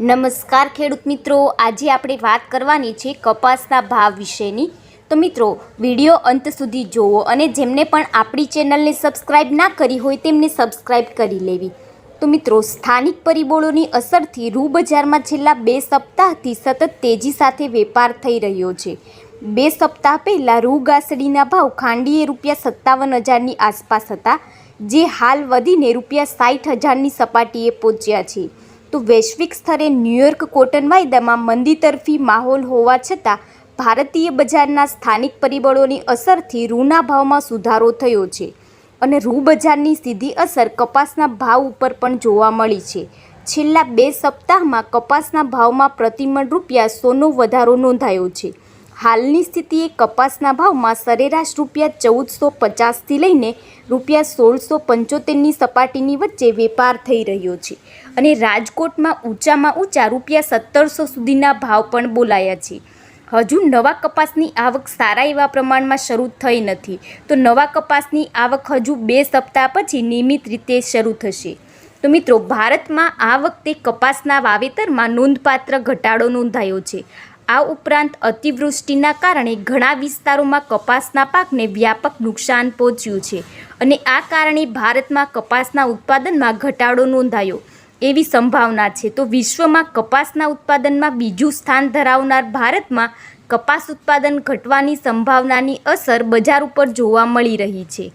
નમસ્કાર ખેડૂત મિત્રો. આજે આપણે વાત કરવાની છે કપાસના ભાવ વિશેની. તો મિત્રો, વીડિયો અંત સુધી જોવો અને જેમને પણ આપણી ચેનલને સબસ્ક્રાઇબ ના કરી હોય તેમને સબસ્ક્રાઇબ કરી લેવી. તો મિત્રો, સ્થાનિક પરિબળોની અસરથી રૂ બજારમાં છેલ્લા બે સપ્તાહથી સતત તેજી સાથે વેપાર થઈ રહ્યો છે. બે સપ્તાહ પહેલાં રૂ ગાસડીના ભાવ ખાંડીએ રૂપિયા સત્તાવન હજારની આસપાસ હતા, જે હાલ વધીને રૂપિયા સાઠ હજારની સપાટીએ પહોંચ્યા છે. તો વૈશ્વિક સ્તરે ન્યૂયોર્ક કોટન વાયદામાં મંદી તરફી માહોલ હોવા છતાં ભારતીય બજારના સ્થાનિક પરિબળોની અસરથી રૂના ભાવમાં સુધારો થયો છે અને રૂ બજારની સીધી અસર કપાસના ભાવ ઉપર પણ જોવા મળી છે. છેલ્લા બે સપ્તાહમાં કપાસના ભાવમાં પ્રતિમણ રૂપિયા સોનો વધારો નોંધાયો છે. હાલની સ્થિતિએ કપાસના ભાવમાં સરેરાશ રૂપિયા ચૌદસો પચાસથી લઈને રૂપિયા સોળસો પંચોતેરની સપાટીની વચ્ચે વેપાર થઈ રહ્યો છે અને રાજકોટમાં ઊંચામાં ઊંચા રૂપિયા સત્તરસો સુધીના ભાવ પણ બોલાયા છે. હજુ નવા કપાસની આવક સારા એવા પ્રમાણમાં શરૂ થઈ નથી, તો નવા કપાસની આવક હજુ બે સપ્તાહ પછી નિયમિત રીતે શરૂ થશે. તો મિત્રો, ભારતમાં આ વખતે કપાસના વાવેતરમાં નોંધપાત્ર ઘટાડો નોંધાયો છે. આ ઉપરાંત અતિવૃષ્ટિના કારણે ઘણા વિસ્તારોમાં કપાસના પાકને વ્યાપક નુકસાન પહોંચ્યું છે અને આ કારણે ભારતમાં કપાસના ઉત્પાદનમાં ઘટાડો નોંધાયો. એવી સંભાવના છે તો વિશ્વમાં કપાસના ઉત્પાદનમાં બીજું સ્થાન ધરાવનાર ભારતમાં કપાસ ઉત્પાદન ઘટવાની સંભાવનાની અસર બજાર ઉપર જોવા મળી રહી છે.